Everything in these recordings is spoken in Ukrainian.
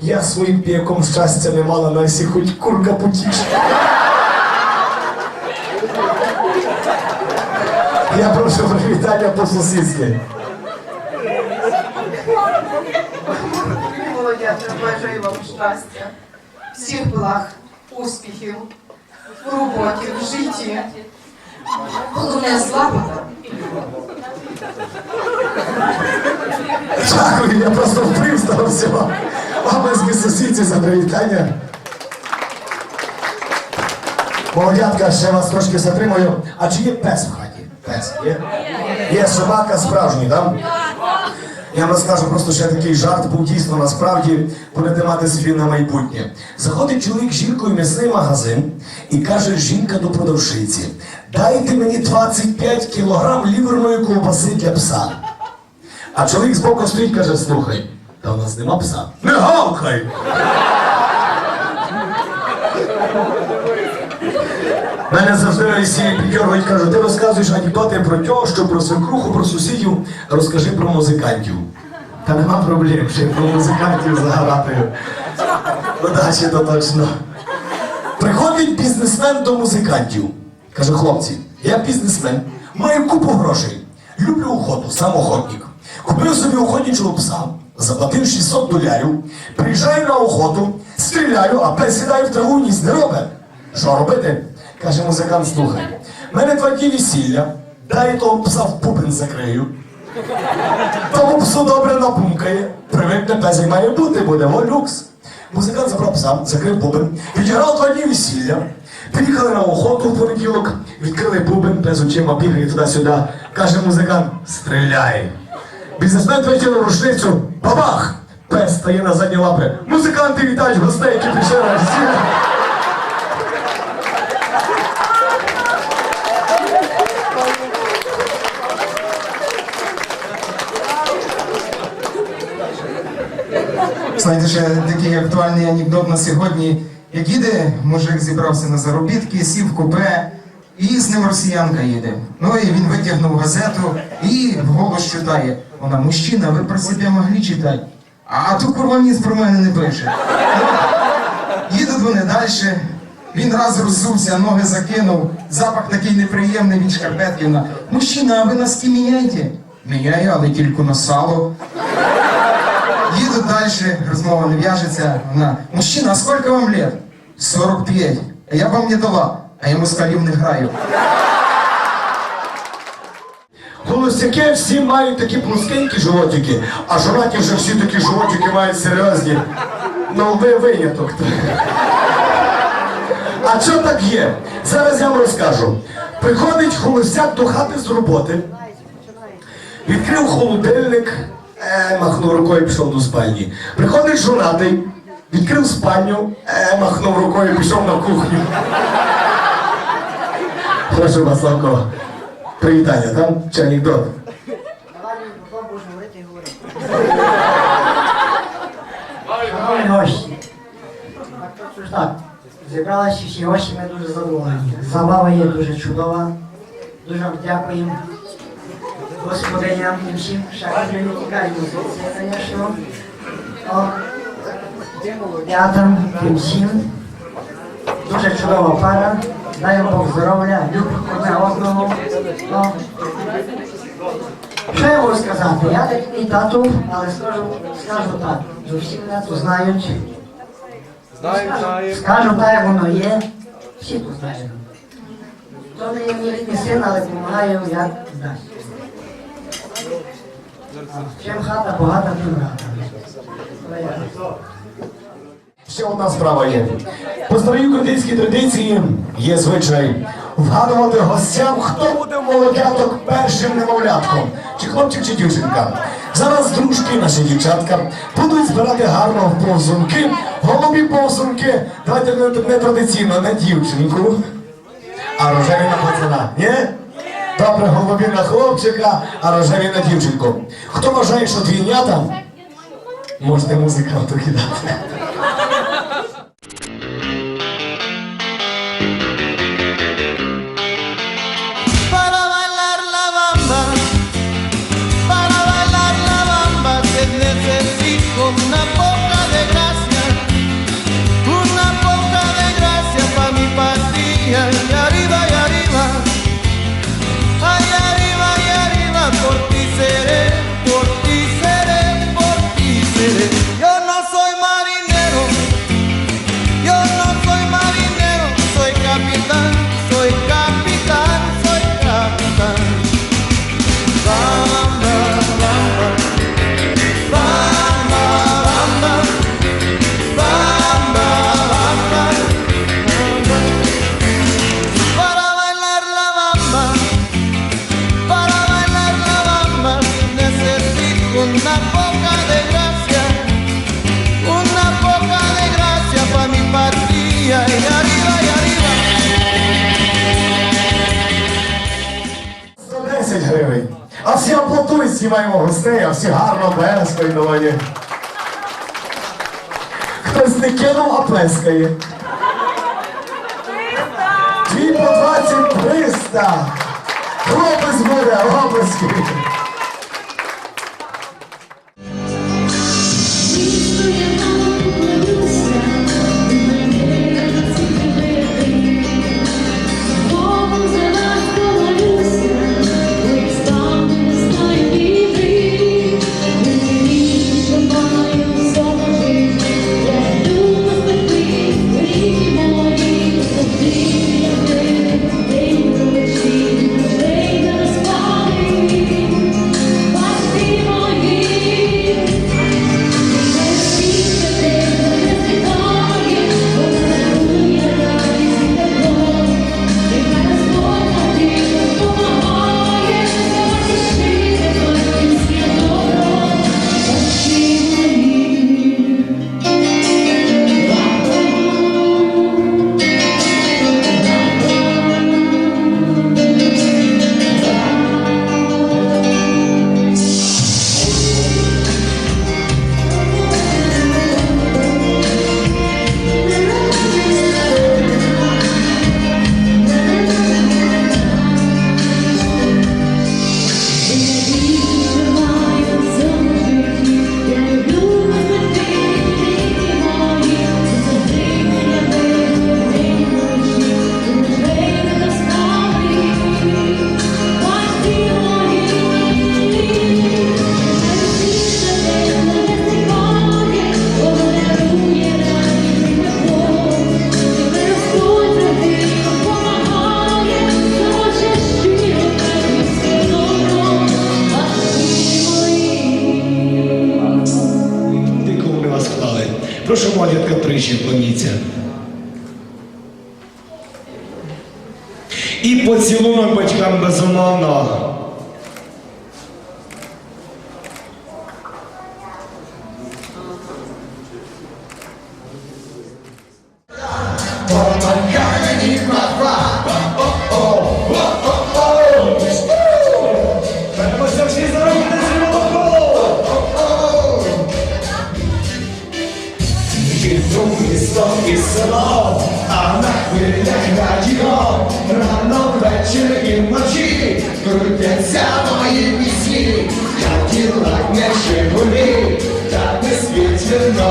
Я своїм піяком щастя не мала, на всі хоч курка потіше. Я прошу привітання по-сусідськи. Володя, бажаю вам щастя, всіх благ, успіхів у роботі, в житті. Головне злагода. Дякую, я просто впив з того всього. А сусідці за привітання. Молодятка, ще вас трошки затримую. А чи є пес в хаті? Пес є? Є собака справжній, так? Я вам розкажу просто ще такий жарт був дійсно насправді будете мати собі на майбутнє. Заходить чоловік з жінкою в м'ясний магазин і каже жінка до продавщиці: дайте мені 25 кілограм ліверної ковбаси для пса. А чоловік збоку стоїть каже, слухай, та у нас нема пса. Не гавкай! Мене завжди на весіллі кажуть, ти розказуєш анекдоти про тьощу, про свекруху, про сусідів, розкажи про музикантів. Та нема проблем, ще про музикантів загадаю. Удачі то точно. Приходить бізнесмен до музикантів. Каже, хлопці, я бізнесмен, маю купу грошей. Люблю охоту, сам. Купив собі охотничого пса, заплатив 600 долярів, приїжджаю на охоту, стріляю, а пес сідає в траву, ніс не робить. Що робити? Каже музикант, слухай. мене два весілля, дай того пса в пупин закрию. Тому псу добре напумкає. Привикне пес як має бути, буде о люкс. Музикант забрав пса, закрив бубен, відіграв два дні весілля. Приїхали на охоту в понеділок, відкрили бубен, пес очима бігає туди-сюди. Каже музикант, стріляй. Бізнесмен витягнув рушницю, бабах! Пес стає на задні лапи. Музиканти вітають гостей, які прийшли на весілля. Знаєте, ще такий актуальний анекдот на сьогодні. Як їде, мужик зібрався на заробітки, сів в купе, і з ним росіянка їде. Ну і він витягнув газету і вголос читає. Вона, мужчина, ви про себе могли читати? А ту курва про мене не пише. Їдуть вони далі. Він раз роззувся, ноги закинув, запах такий неприємний від шкарпеткина. Мужчина, а ви носки міняєте? Міняю, але тільки на сало. Їдуть далі, розмова не в'яжеться. Вона, мужчина, а сколько вам лет? 45. А я вам не дала, а я москалів не граю. Холостяки всі мають такі плоскенькі животики, а жонаті вже всі такі животики мають серйозні. Ну ви виняток. А що так є? Зараз я вам розкажу. Приходить холостяк до хати з роботи, відкрив холодильник, е, махнув рукою, пішов до спальні. Приходить жонатий, відкрив спальню, е, махнув рукою, пішов на кухню. Прошу вас, Славко, привітання, там чи анекдот? Давай мікрофон будеш говорити і говорити. Шановні гості, так точно ж так. Зібралися всі гості, ми дуже задоволені. Забава є дуже чудова. Дуже вам дякуємо. Господиням і всім. Ми не тікаємо звідси, звісно. І всім. Дуже чудова пара. Дай Бог здоров'я, любить одне одного. О, що я можу сказати? Я такий тату, але скажу, скажу так, що всі мене тут знають. Знаємо. Скажу так, як воно є, всі тут знають. То не є мій рідний син, але допомагаю, як дасть. Чим хата багата, тим рада. Ще одна справа є. По старій українській традиції є звичай вгадувати гостям, хто буде молодяток першим немовлятком, чи хлопчик, чи дівчинка. Зараз дружки, наші дівчатка, будуть збирати гарно в повзунки, голубі повзунки. Давайте не, не традиційно на дівчинку, а рожеві на пацана. Ні? Добре, голубі на хлопчика, а рожеві на дівчинку. Хто вважає, що двійнята, можете музиканту кидати. Всі гарно плескають доволі. Хтось не кинув, а плескає. Дві по 20 300. Хлопець буде, обласки.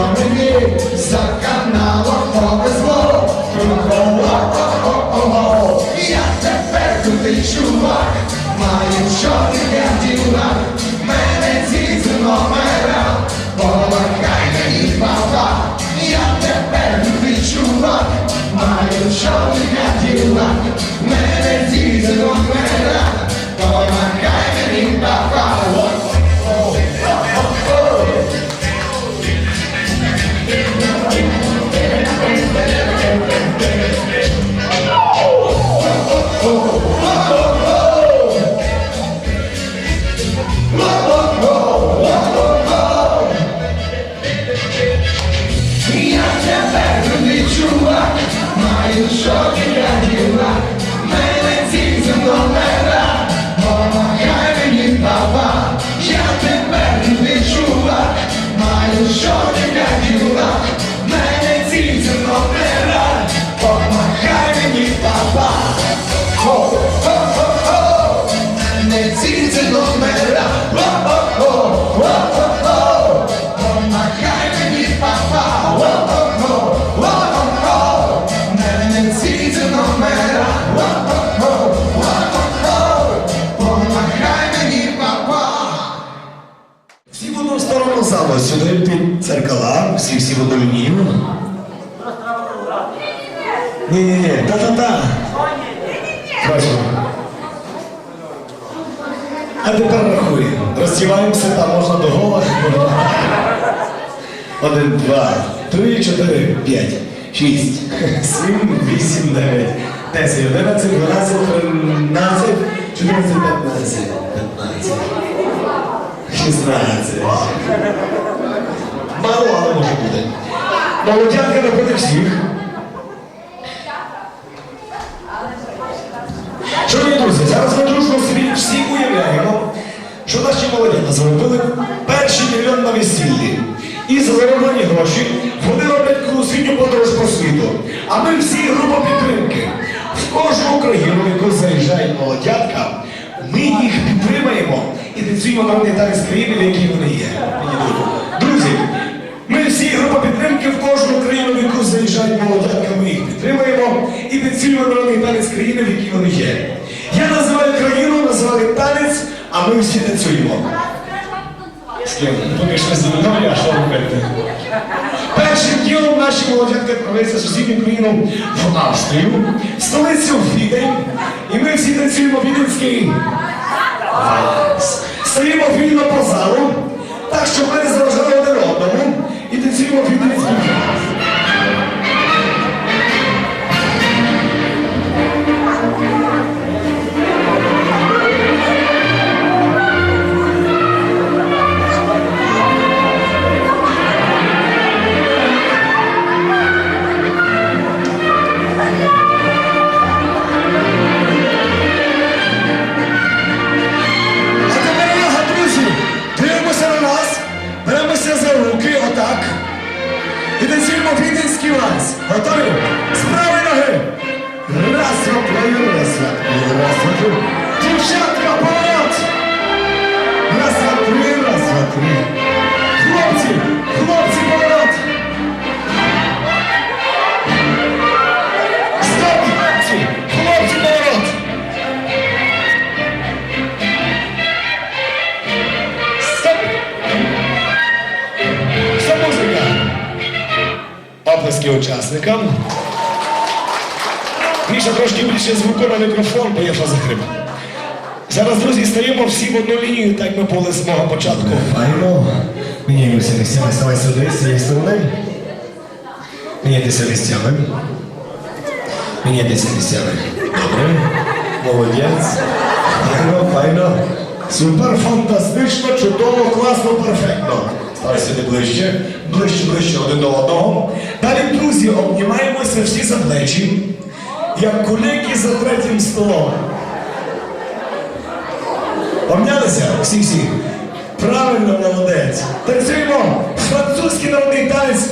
Мені, за каналом повезло, кругова о-о-о, я тепер крутий чувак, маю чорний каділак, під дзеркала, всі всі в одну. Ні, ні, ні, та-та-та. А тепер рахуємо. Роздіваємося, там можна до гола. Один, два, три, чотири, п'ять, шість, сім, вісім, дев'ять, десять, одинадцять, дванадцять, тринадцять, чотирнадцять, п'ятнадцять, п'ятнадцять. 16. Мало, але може бути. Молодянка на всіх. Шановні друзі, зараз ми дружно собі всі уявляємо, що наші молодята зробили перший мільйон на весіллі. І за зароблені гроші вони роблять кругосвітню подорож по світу. А ми всі група підтримки. В кожну країну, в яку заїжджає молодятка, ми їх підтримаємо і танцюємо народний танець країни, в якій вони є. Мені дуже ми всі група підтримки в кожну країну, в яку заїжджають молодятка, ми їх підтримуємо і танцюємо народний танець країни, в якій вони є. Я називаю країну, називаю танець, а ми всі танцюємо. Поки що з а що робити? Першим ділом наші молодятки відправляються сусідню країну в Австрію, столицю Відень, і ми всі танцюємо віденський вальс. Стоїмо вільно по залу, так, щоб ми не заважали один одному, і танцюємо Оплески учасникам. Міша трошки більше звуку на мікрофон, бо я що захрип. Зараз, друзі, стаємо всі в одну лінію, так ми були з мого початку. Файно. Міняємося місцями, ставай сюди, з цієї сторони. Міняйтеся місцями. Міняйтеся місцями. Добре. Молодець. Файно, файно. Супер, фантастично, чудово, класно, перфектно. Ставай сюди ближче, ближче, ближче один до одного. Далі, друзі, обнімаємося всі за плечі, як кулики за третім столом. Обнялися? Всі-всі. Правильно, молодець. Танцюємо французький народний танець.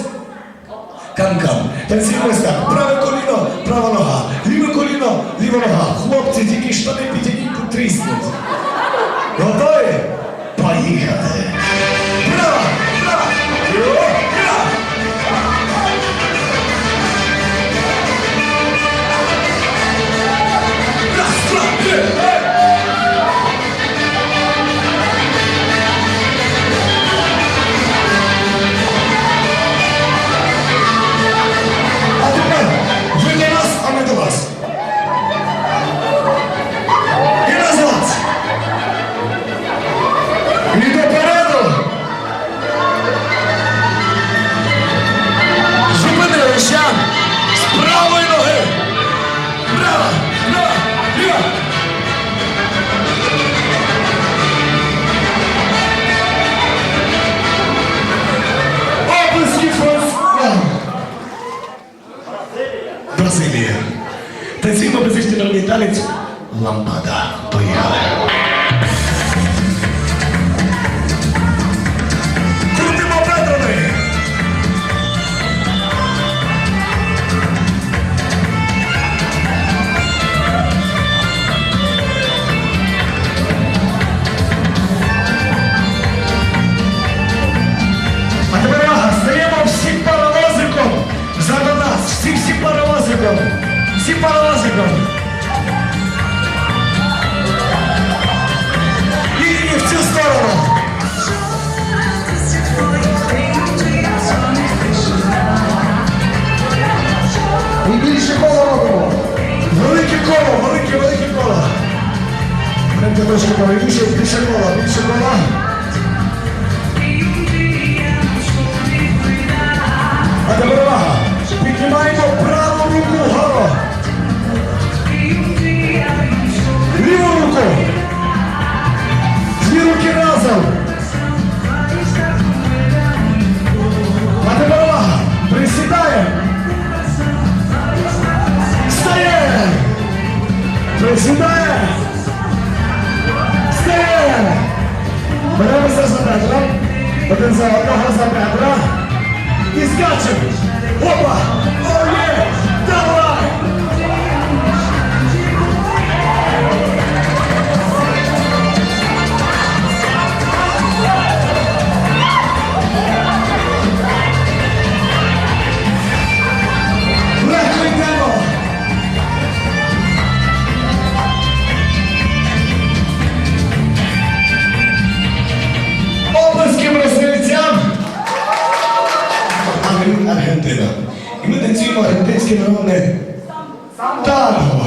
Кам-кам. Танцюємо ось так. Праве коліно, права нога. Ліве коліно, ліва нога. Хлопці, тільки штани підійдіть потріснуть. Готові? Поїхали. Всі паровозиком. І, в цю сторону. І більше коло робимо. Велике коло, велике, велике коло. Правильніше, більше кола, більше кола. А тепер увага. Піднімаємо праву руку вгору. Аргентина. І ми танцюємо аргентинське народне танго.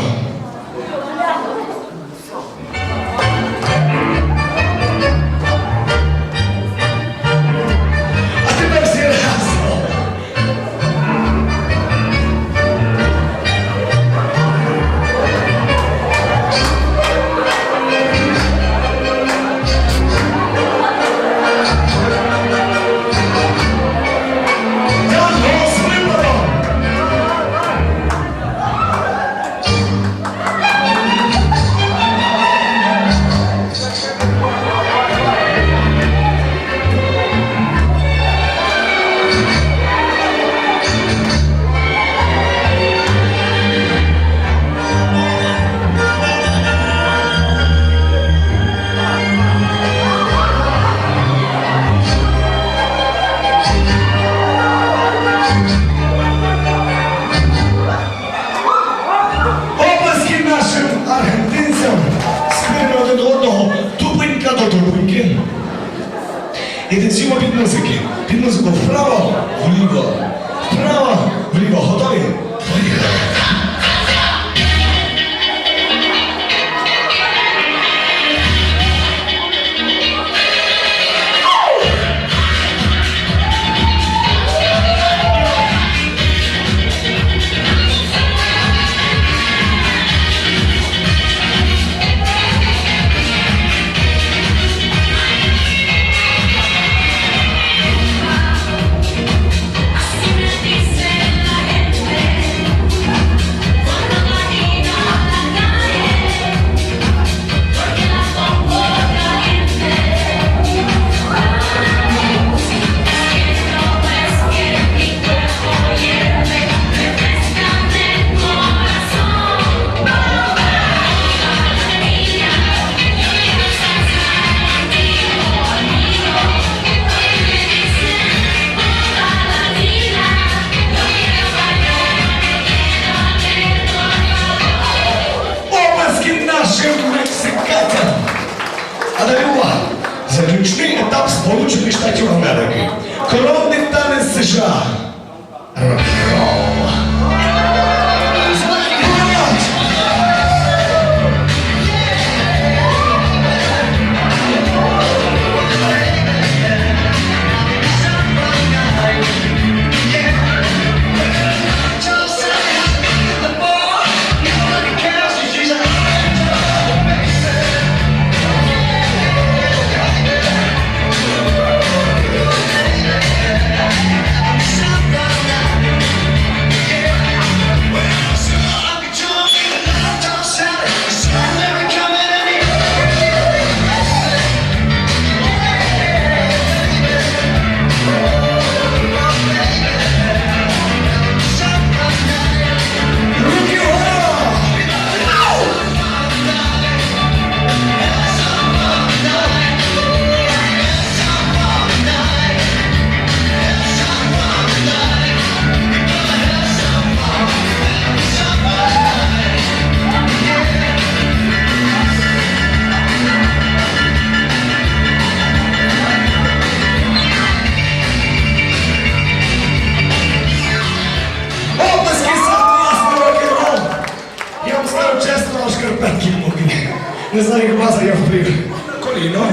їх мазає в коліно.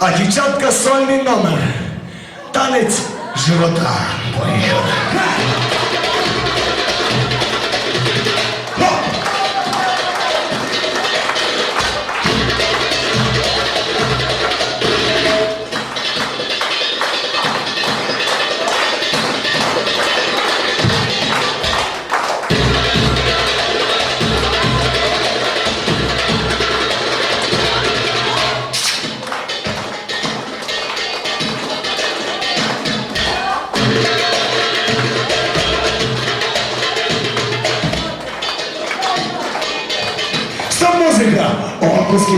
А дівчатка сольний номер. Танець живота. Поїхали.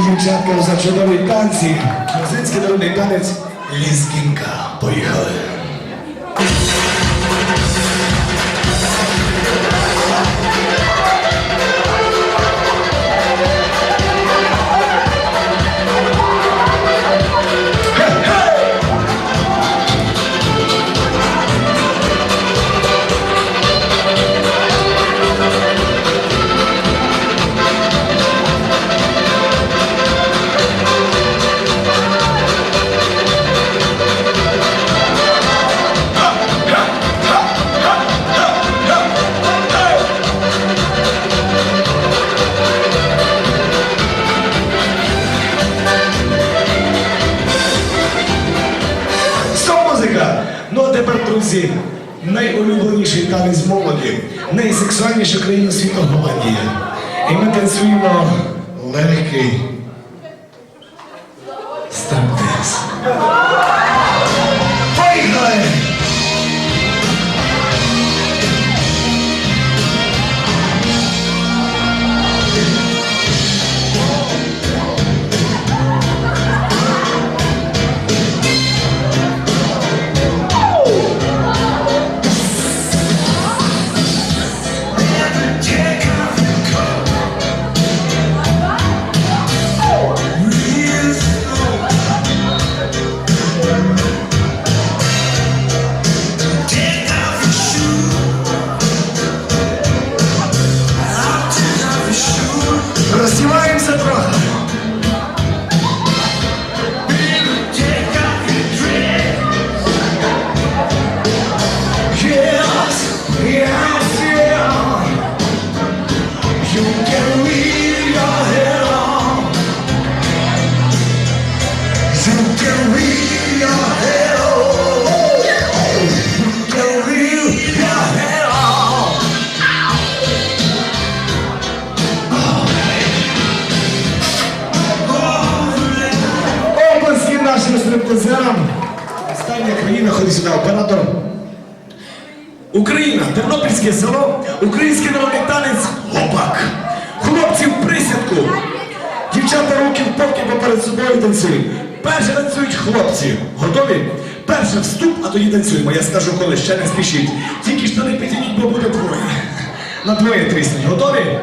Оплески дівчаткам за чудові танці. Грузинський народний танець Лізгінка. Поїхали. Танцюють. Перше танцюють хлопці. Готові? Перше вступ, а тоді танцюємо. Я скажу коли, ще не спішіть. Тільки штани підійдіть, бо буде двоє. На двоє тріснуть. Готові?